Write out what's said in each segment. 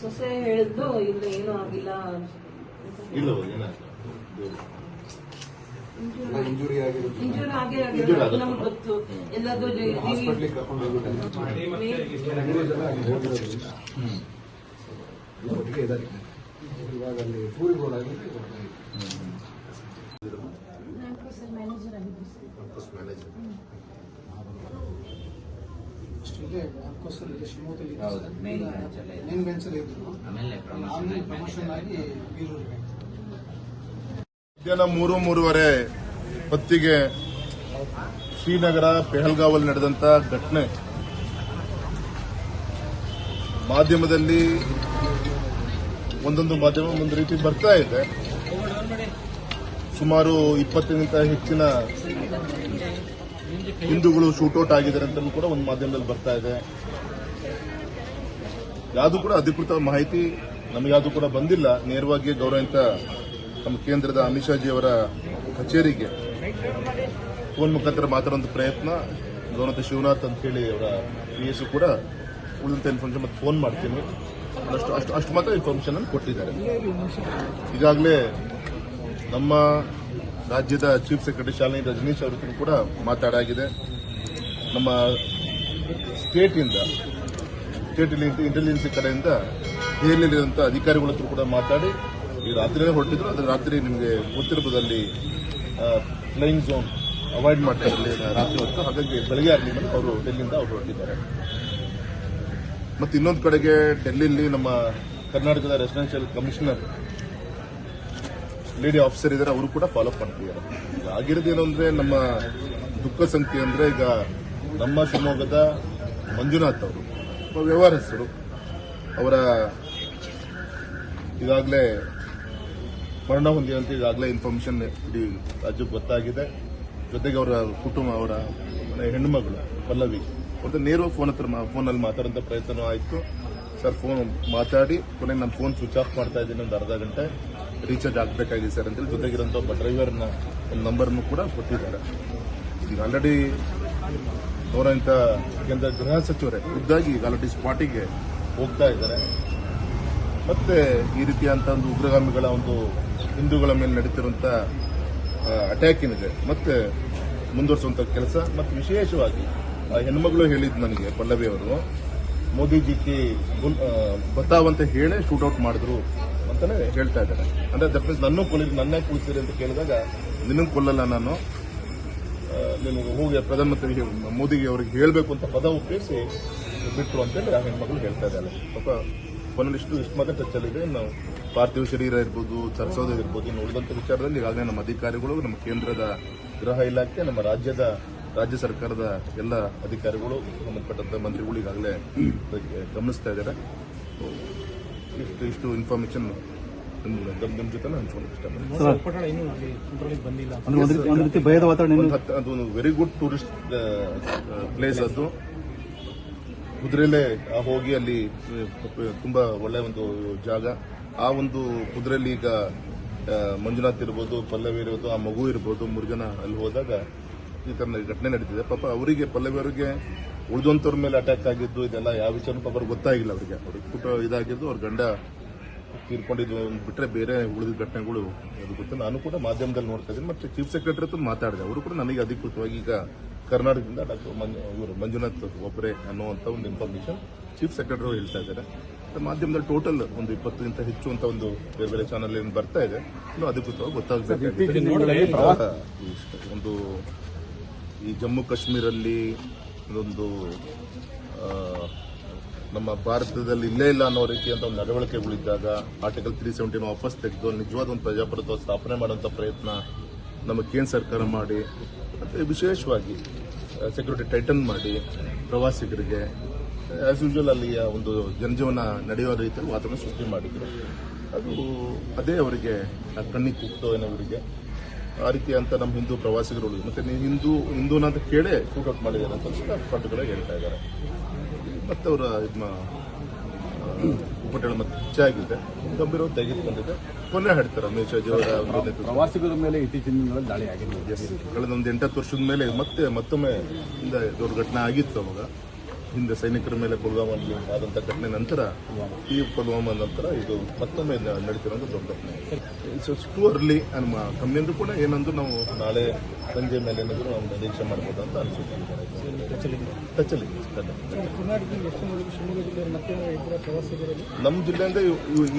ಸೊಸೆ ಹೇಳಿದ್ದು ಇಲ್ಲ ಏನೂ ಆಗಿಲ್ಲ ಇಂಜುರಿ ಆಗಿರುತ್ತೆ ಇಂಜೂರಿ ಆಗೇ Injury ಆಗಿಲ್ಲ ಆಗುತ್ತೆ. ನಮ್ಗೆ ಗೊತ್ತು. ಎಲ್ಲದೂ ಹಾಸ್ಪಿಟ್ಲಿಗೆ ಕರ್ಕೊಂಡು ಹೋಗ್ಬೇಕು ಮಾಡಿ ಮತ್ತೆ ಅಲ್ಲಿ ಟೂರಿಗೆ ಹೋದಾಗಿದೆ ಇಲ್ಲೇ ಬ್ಯಾಂಕೋಸಲ್ಲಿ ಇದೆ, ಶಿವಮೊಗ್ಗದಲ್ಲಿ ಇದೆ ಸರ್. ಮೇನ್ ಬೆಂಚಲ್ಲಿ ಇದ್ರು. ಆಮೇಲೆ ಪ್ರಮೋಷನ್ ಆಗಿ ಬೀರೂರಿಗೆ ಮಧ್ಯಾಹ್ನ ಮೂರು ಮೂರುವರೆ ಹೊತ್ತಿಗೆ ಶ್ರೀನಗರ ಪೆಹಲ್ಗಾವಲ್ಲಿ ನಡೆದಂತ ಘಟನೆ. ಮಾಧ್ಯಮದಲ್ಲಿ ಒಂದೊಂದು ಮಾಧ್ಯಮ ಒಂದು ರೀತಿ ಬರ್ತಾ ಇದೆ. ಸುಮಾರು ಇಪ್ಪತ್ತಕ್ಕಿಂತ ಹೆಚ್ಚಿನ ಹಿಂದೂಗಳು ಶೂಟೌಟ್ ಆಗಿದ್ದಾರೆ ಅಂತ ಕೂಡ ಒಂದು ಮಾಧ್ಯಮದಲ್ಲಿ ಬರ್ತಾ ಇದೆ. ಯಾವುದು ಕೂಡ ಅಧಿಕೃತ ಮಾಹಿತಿ ನಮಗೆ ಕೂಡ ಬಂದಿಲ್ಲ. ನೇರವಾಗಿ ಗೌರವಿತ ನಮ್ಮ ಕೇಂದ್ರದ ಅಮಿತ್ ಶಾಜಿ ಅವರ ಕಚೇರಿಗೆ ಫೋನ್ ಮುಖಾಂತರ ಮಾತಾಡುವಂತ ಪ್ರಯತ್ನ ಗೌರವಂತ ಶಿವನಾಥ್ ಅಂತ ಹೇಳಿ ಅವರ ಪಿ ಎಸ್ ಕೂಡ ಉಳಿದಂತ ಇನ್ಫಾರ್ಮೇಶನ್ ಮತ್ತೆ ಫೋನ್ ಮಾಡ್ತೀನಿ. ಅಷ್ಟು ಅಷ್ಟು ಅಷ್ಟು ಮಾತ್ರ ಇನ್ಫಾರ್ಮೇಶನ್ ಕೊಟ್ಟಿದ್ದಾರೆ. ಈಗಾಗಲೇ ನಮ್ಮ ರಾಜ್ಯದ ಚೀಫ್ ಸೆಕ್ರೆಟರಿ ಶಾಲಿನಿ ರಜನೀಶ್ ಅವರ ಕೂಡ ಮಾತಾಡಾಗಿದೆ. ನಮ್ಮ ಸ್ಟೇಟ್ ಇಂದ ಸ್ಟೇಟ್ ಇಂಟೆಲಿಜೆನ್ಸ್ ಕಡೆಯಿಂದ ದೆಹಲಿಯಲ್ಲಿರುವಂಥ ಅಧಿಕಾರಿಗಳ ಹತ್ರ ಕೂಡ ಮಾತಾಡಿ, ಈ ರಾತ್ರಿಯೇ ಹೊರಟಿದ್ರು. ಅದೇ ರಾತ್ರಿ ನಿಮಗೆ ಉತ್ತರಪದಲ್ಲಿ ಫ್ಲೈಯಿಂಗ್ ಝೋನ್ ಅವಾಯ್ಡ್ ಅಲ್ಲಿ ರಾತ್ರಿ ಹೊತ್ತು. ಹಾಗಾಗಿ ಬೆಳಗ್ಗೆ ಆಗಲಿ ಅವರು ಡೆಲ್ಲಿಯಿಂದ ಅವರು ಹೊರಟಿದ್ದಾರೆ. ಮತ್ತು ಇನ್ನೊಂದು ಕಡೆಗೆ ಡೆಲ್ಲಿಯಲ್ಲಿ ನಮ್ಮ ಕರ್ನಾಟಕದ ರೆಸಿಡೆನ್ಷಿಯಲ್ ಕಮಿಷನರ್ ಲೇಡಿ ಆಫೀಸರ್ ಇದ್ದಾರೆ ಅವರು ಕೂಡ ಫಾಲೋ ಮಾಡ್ತಿದ್ದಾರೆ ಆಗಿರೋದೇನು ಅಂದ್ರೆ ನಮ್ಮ ದುಃಖ ಸಂಖ್ಯೆ ಅಂದ್ರೆ ಈಗ ನಮ್ಮ ಶಿವಮೊಗ್ಗದ ಮಂಜುನಾಥ್ ಅವರು ವ್ಯವಹಾರ ವ್ಯವಹಾರಸ್ಥರು. ಅವರ ಈಗಾಗಲೇ ಮರಣ ಹೊಂದಿದಂತ ಈಗಾಗಲೇ ಇನ್ಫಾರ್ಮೇಶನ್ ಇಡೀ ರಾಜ್ಯಕ್ಕೆ ಗೊತ್ತಾಗಿದೆ. ಜೊತೆಗೆ ಅವರ ಕುಟುಂಬ, ಅವರ ಹೆಣ್ಣುಮಗಳು ಪಲ್ಲವಿ. ಅವ್ರದ್ದು ನೇರು ಫೋನ್ ಹತ್ರ ಫೋನಲ್ಲಿ ಮಾತಾಡೋಂಥ ಪ್ರಯತ್ನ ಆಯಿತು. ಸರ್ ಫೋನ್ ಮಾತಾಡಿ, ಕೊನೆಗೆ ನಾನು ಫೋನ್ ಸ್ವಿಚ್ ಆಫ್ ಮಾಡ್ತಾ ಇದ್ದೀನಿ ಒಂದು ಅರ್ಧ ಗಂಟೆ. ರೀಚಾರ್ಜ್ ಆಗಬೇಕಾಗಿದೆ ಸರ್ ಅಂತೇಳಿ ಜೊತೆಗಿರೋಂಥ ಒಬ್ಬ ಡ್ರೈವರ್ನ ಒಂದು ನಂಬರ್ನು ಕೂಡ ಕೊಟ್ಟಿದ್ದಾರೆ. ಈಗ ಆಲ್ರೆಡಿ ಗೌರವಿತ ಕೇಂದ್ರ ಗೃಹ ಸಚಿವರೇ ಖುದ್ದಾಗಿ ಈಗ ಆಲ್ರೆಡಿ ಸ್ಪಾಟಿಗೆ ಹೋಗ್ತಾ ಇದ್ದಾರೆ. ಮತ್ತೆ ಈ ರೀತಿಯಾದಂಥ ಒಂದು ಉಗ್ರಗಾಮಿಗಳ ಒಂದು ಹಿಂದೂಗಳ ಮೇಲೆ ನಡೀತಿರುವಂಥ ಅಟ್ಯಾಕ್ ಏನಿದೆ, ಮತ್ತೆ ಮುಂದುವರಿಸುವಂತ ಕೆಲಸ, ಮತ್ತು ವಿಶೇಷವಾಗಿ ಹೆಣ್ಮಗಳು ಹೇಳಿದ್ ನನಗೆ ಪಲ್ಲವಿ ಅವರು ಮೋದಿಜಿಗೆ ಬತಾವ್ ಅಂತ ಹೇಳೇ ಶೂಟ್ಔಟ್ ಮಾಡಿದ್ರು. ಅಂತಾನೆ ಹೇಳ್ತಾ ಇದ್ದಾರೆ. ಅಂದ್ರೆ ದಟ್ ಮೀನ್ಸ್ ನನ್ನೂ ಕೊಲ್ಲಿರಿ ನನ್ನೇ ಅಂತ ಕೇಳಿದಾಗ ನಿನ್ನೂ ಕೊಲ್ಲಲ್ಲ ನಾನು. ನಿಮಗೆ ಹೋಗಿ ಪ್ರಧಾನಮಂತ್ರಿ ಮೋದಿಗೆ ಅವರಿಗೆ ಹೇಳಬೇಕು ಅಂತ ಪದ ಉಪಯೋಗಿಸಿ ಬಿಟ್ರು ಅಂತೇಳಿ ಆ ಹೆಣ್ಮಗಳು ಹೇಳ್ತಾ ಇದ್ದಾರೆ. ಪಾಪ ಕೊನೆಯಲ್ಲಿ ಇಷ್ಟು ಇಷ್ಟು ಮಾತ್ರ ಟಚ್ಚಲ್ಲಿದೆ ನಾವು ಪಾರ್ಥಿವ ಶರೀರ ಇರ್ಬೋದು ಚರ್ಚೋದು ಇರ್ಬೋದು, ಇನ್ನು ಉಳಿದಂಥ ವಿಚಾರದಲ್ಲಿ ಈಗಾಗಲೇ ನಮ್ಮ ಅಧಿಕಾರಿಗಳು, ನಮ್ಮ ಕೇಂದ್ರದ ಗೃಹ ಇಲಾಖೆ, ನಮ್ಮ ರಾಜ್ಯದ, ರಾಜ್ಯ ಸರ್ಕಾರದ ಎಲ್ಲ ಅಧಿಕಾರಿಗಳು, ಸಂಬಂಧಪಟ್ಟಂತ ಮಂತ್ರಿಗಳು ಈಗಾಗಲೇ ಗಮನಿಸ್ತಾ ಇದ್ದಾರೆ. ಇಷ್ಟು ಇಷ್ಟು ನಿಮ್ಮ ಜೊತೆ ವಾತಾವರಣ ಅದು ಒಂದು ವೆರಿ ಗುಡ್ ಟೂರಿಸ್ಟ್ ಪ್ಲೇಸ್ ಅದು. ಕುದುರೆಲೆ ಹೋಗಿ ಅಲ್ಲಿ ತುಂಬಾ ಒಳ್ಳೆ ಒಂದು ಜಾಗ. ಆ ಒಂದು ಕುದುರೆಲಿ ಈಗ ಮಂಜುನಾಥ್ ಇರ್ಬೋದು ಪಲ್ಲವಿ ಇರ್ಬೋದು ಆ ಮಗು ಇರ್ಬೋದು ಮೂರು ಜನ ಅಲ್ಲಿ ಹೋದಾಗ ಈ ಥರ ಘಟನೆ ನಡೀತಿದೆ. ಪಾಪ ಅವರಿಗೆ ಪಲ್ಲವಿ ಅವರಿಗೆ ಉಳಿದಂತವ್ರ ಮೇಲೆ ಅಟ್ಯಾಕ್ ಆಗಿದ್ದು ಇದೆಲ್ಲ ಯಾವ ವಿಚಾರ ಅವ್ರಿಗೆ ಗೊತ್ತಾಗಿಲ್ಲ ಅವರಿಗೆ. ಅವ್ರಿಗೆ ಕುಟ ಇದಾಗಿದ್ದು ಅವ್ರ ಗಂಡ ತೀರ್ಕೊಂಡಿದ್ದು ಬಿಟ್ಟರೆ ಬೇರೆ ಉಳಿದ ಘಟನೆಗಳು ಅದು ಗೊತ್ತು. ನಾನು ಕೂಡ ಮಾಧ್ಯಮದಲ್ಲಿ ನೋಡ್ತಾ ಇದ್ದೀನಿ ಮತ್ತೆ ಚೀಫ್ ಸೆಕ್ರೆಟರಿ ಹತ್ರ ಮಾತಾಡಿದೆ. ಅವರು ಕೂಡ ನನಗೆ ಅಧಿಕೃತವಾಗಿ ಈಗ ಕರ್ನಾಟಕದಿಂದ ಡಾಕ್ಟರ್ ಇವರು ಮಂಜುನಾಥ್ ಒಬ್ಬರೇ ಅನ್ನುವಂಥ ಒಂದು ಇನ್ಫಾರ್ಮೇಷನ್ ಚೀಫ್ ಸೆಕ್ರೆಟರಿ ಅವರು ಹೇಳ್ತಾ ಇದ್ದಾರೆ. ಮಾಧ್ಯಮದಲ್ಲಿ ಟೋಟಲ್ ಒಂದು ಇಪ್ಪತ್ತಕ್ಕಿಂತ ಹೆಚ್ಚು ಅಂತ ಒಂದು ಬೇರೆ ಬೇರೆ ಚಾನಲ್ ಏನು ಬರ್ತಾ ಇದೆ. ಇನ್ನು ಅಧಿಕೃತವಾಗಿ ಗೊತ್ತಾಗಬೇಕು ಒಂದು ಈ ಜಮ್ಮು ಕಾಶ್ಮೀರಲ್ಲಿ ಆ, ನಮ್ಮ ಭಾರತದಲ್ಲಿ ಇಲ್ಲೇ ಇಲ್ಲ ಅನ್ನೋ ರೀತಿಯಂತ ಒಂದು ನಡವಳಿಕೆಗಳಿದ್ದಾಗ ಆರ್ಟಿಕಲ್ ತ್ರೀ ಸೆವೆಂಟಿನ ವಾಪಸ್ ತೆಗೆದು ನಿಜವಾದ ಒಂದು ಪ್ರಜಾಪ್ರಭುತ್ವ ಸ್ಥಾಪನೆ ಮಾಡುವಂಥ ಪ್ರಯತ್ನ ನಮ್ಮ ಕೇಂದ್ರ ಸರ್ಕಾರ ಮಾಡಿ ಮತ್ತು ವಿಶೇಷವಾಗಿ ಸೆಕ್ಯೂರಿಟಿ ಟೈಟನ್ ಮಾಡಿ ಪ್ರವಾಸಿಗರಿಗೆ ಆಸ್ ಯೂಶುವಲ್ ಅಲ್ಲಿಯ ಒಂದು ಜನಜೀವನ ನಡೆಯುವ ರೀತಿಯಲ್ಲಿ ವಾತಾವರಣ ಸೃಷ್ಟಿ ಮಾಡಿದರು. ಅದು ಅದೇ ಅವರಿಗೆ ಕಣ್ಣಿಗೆ ಕುಕ್ತೋ ಏನೋ ಆ ರೀತಿ ಅಂತ ನಮ್ಮ ಹಿಂದೂ ಪ್ರವಾಸಿಗರು. ಮತ್ತೆ ನೀವು ಹಿಂದೂ ಹಿಂದೂನ ಅಂತ ಕೇಳೇ ಶೂಟೌಟ್ ಮಾಡಿದ್ದಾರೆ ಅಂತ ಪಟ್ಟುಗಳಾಗಿ ಹೇಳ್ತಾ ಇದ್ದಾರೆ. ಮತ್ತೆ ಅವರ ಇದ್ಮ ಉಪಟಳ ಮತ್ತೆ ಹೆಚ್ಚಾಗಿದೆ. ಗಂಭೀರವಾಗಿ ತೆಗೆದುಕೊಂಡಿದೆ. ಕೊನೆ ಹಾಡ್ತಾರೆ ಅವರ ಪ್ರವಾಸಿಗರ ಮೇಲೆ ಇತ್ತೀಚಿನ ದಿನಗಳಲ್ಲಿ ದಾಳಿ ಆಗಿದೆ ಕಳೆದ ಒಂದು ಎಂಟತ್ತು ವರ್ಷದ ಮೇಲೆ ಮತ್ತೆ ಮತ್ತೊಮ್ಮೆ ಇಂದ ದುರ್ಘಟನೆ ಆಗಿತ್ತು ಅವಾಗ. ಹಿಂದೆ ಸೈನಿಕರ ಮೇಲೆ ಪುಲ್ವಾಮಲ್ಲಿ ಆದಂಥ ಘಟನೆ ನಂತರ ಈ ಪುಲ್ವಾಮಾ ನಂತರ ಇದು ಮತ್ತೊಮ್ಮೆ ನಡೀತಿರೋದು ದೊಡ್ಡ ಘಟನೆ. ಇಟ್ಸ್ ಟೂ ಅರ್ಲಿ ನಮ್ಮ ಕಂಪ್ನಿಯಂದು ಕೂಡ ಏನಂದ್ರು ನಾವು ನಾಳೆ ಸಂಜೆ ಮೇಲೆ ಏನಾದರೂ ನಾವು ನಿರೀಕ್ಷೆ ಮಾಡ್ಬೋದು ಅಂತ ಅನಿಸುತ್ತೆ. ಟಚಲ್ಲಿ ನಮ್ಮ ಜಿಲ್ಲೆಯಿಂದ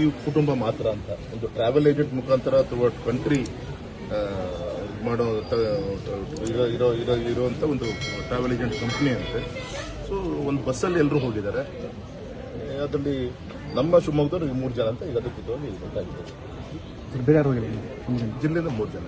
ಈ ಕುಟುಂಬ ಮಾತ್ರ ಅಂತ. ಒಂದು ಟ್ರಾವೆಲ್ ಏಜೆಂಟ್ ಮುಖಾಂತರ ಅಥವಾ ಕಂಟ್ರಿ ಮಾಡೋ ಇರೋ ಇರೋ ಇರೋ ಇರೋ ಅಂತ ಒಂದು ಟ್ರಾವೆಲ್ ಏಜೆಂಟ್ ಕಂಪ್ನಿ ಅಂತೆ. ಸೊ ಒಂದು ಬಸ್ಸಲ್ಲಿ ಎಲ್ಲರೂ ಹೋಗಿದ್ದಾರೆ. ಅದರಲ್ಲಿ ನಮ್ಮ ಶಿವಮೊಗ್ಗದವ್ರು ಮೂರು ಜನ ಅಂತ ಈಗ ಅದಕ್ಕೆ ಗೊತ್ತಾಗಿದೆ ಬೇರೆ ಜಿಲ್ಲೆಯಿಂದ ಮೂರು ಜನ.